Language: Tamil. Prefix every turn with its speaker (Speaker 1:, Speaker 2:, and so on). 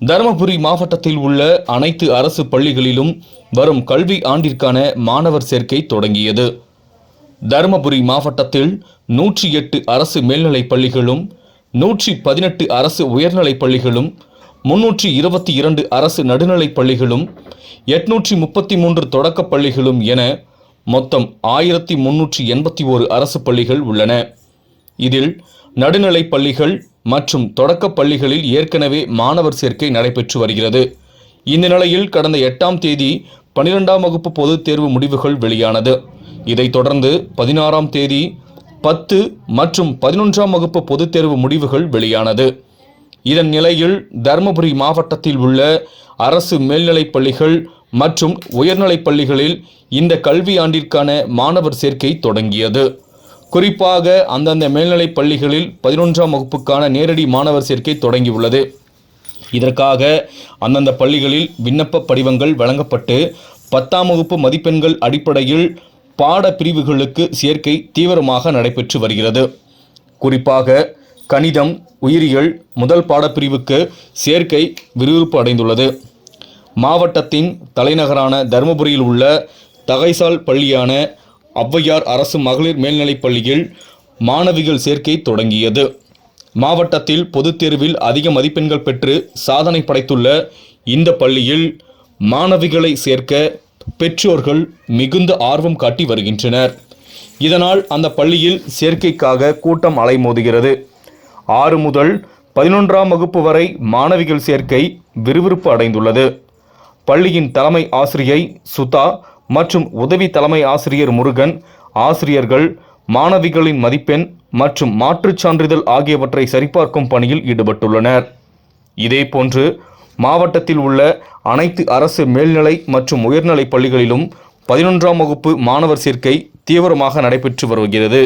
Speaker 1: தருமபுரி மாவட்டத்தில் உள்ள அனைத்து அரசு பள்ளிகளிலும் வரும் கல்வி ஆண்டிற்கான மாணவர் சேர்க்கை தொடங்கியது. தருமபுரி மாவட்டத்தில் நூற்றி எட்டு அரசு மேல்நிலைப் பள்ளிகளும் நூற்றி பதினெட்டு அரசு உயர்நிலைப் பள்ளிகளும் முன்னூற்றி இருபத்தி இரண்டு அரசு நடுநிலைப் பள்ளிகளும் எட்நூற்றி முப்பத்தி மூன்று தொடக்கப் பள்ளிகளும் என மொத்தம் ஆயிரத்தி முன்னூற்றி எண்பத்தி ஓரு அரசு பள்ளிகள் உள்ளன. இதில் நடுநிலைப் பள்ளிகள் மற்றும் தொடக்கப் பள்ளிகளில் ஏற்கனவே மாணவர் சேர்க்கை நடைபெற்று வருகிறது. இந்த நிலையில் கடந்த எட்டாம் தேதி பனிரெண்டாம் வகுப்பு பொதுத் தேர்வு முடிவுகள் வெளியானது. இதைத் தொடர்ந்து பதினாறாம் தேதி பத்து மற்றும் பதினொன்றாம் வகுப்பு பொதுத் தேர்வு முடிவுகள் வெளியானது. இதன் நிலையில் தருமபுரி மாவட்டத்தில் உள்ள அரசு மேல்நிலைப் பள்ளிகள் மற்றும் உயர்நிலைப் பள்ளிகளில் இந்த கல்வி ஆண்டிற்கான மாணவர் சேர்க்கை தொடங்கியது. குறிப்பாக அந்தந்த மேல்நிலைப் பள்ளிகளில் பதினொன்றாம் வகுப்புக்கான நேரடி மாணவர் சேர்க்கை தொடங்கியுள்ளது. இதற்காக அந்தந்த பள்ளிகளில் விண்ணப்ப படிவங்கள் வழங்கப்பட்டு பத்தாம் வகுப்பு மதிப்பெண்கள் அடிப்படையில் பாட பிரிவுகளுக்கு சேர்க்கை தீவிரமாக நடைபெற்று வருகிறது. குறிப்பாக கணிதம் உயிரியல் முதல் பாடப்பிரிவுக்கு சேர்க்கை விறுவிறுப்பு அடைந்துள்ளது. மாவட்டத்தின் தலைநகரான தருமபுரியில் உள்ள தகைசால் பள்ளியான ஔவையார் அரசு மகளிர் மேல்நிலைப் பள்ளியில் மாணவிகள் சேர்க்கை தொடங்கியது. மாவட்டத்தில் பொதுத் தேர்வில் அதிக மதிப்பெண்கள் பெற்று சாதனை படைத்துள்ள இந்த பள்ளியில் மாணவிகளை சேர்க்க பெற்றோர்கள் மிகுந்த ஆர்வம் காட்டி வருகின்றனர். இதனால் அந்த பள்ளியில் சேர்க்கைக்காக கூட்டம் அலைமோதுகிறது. ஆறு முதல் பதினொன்றாம் வகுப்பு வரை மாணவிகள் சேர்க்கை விறுவிறுப்பு அடைந்துள்ளது. பள்ளியின் தலைமை ஆசிரியை சுதா மற்றும் உதவி தலைமை ஆசிரியர் முருகன் ஆசிரியர்கள் மாணவிகளின் மதிப்பெண் மற்றும் மாற்றுச் சான்றிதழ் ஆகியவற்றை சரிபார்க்கும் பணியில் ஈடுபட்டுள்ளனர். இதேபோன்று மாவட்டத்தில் உள்ள அனைத்து அரசு மேல்நிலை மற்றும் உயர்நிலைப் பள்ளிகளிலும் பதினொன்றாம் வகுப்பு மாணவர் சேர்க்கை தீவிரமாக நடைபெற்று வருகிறது.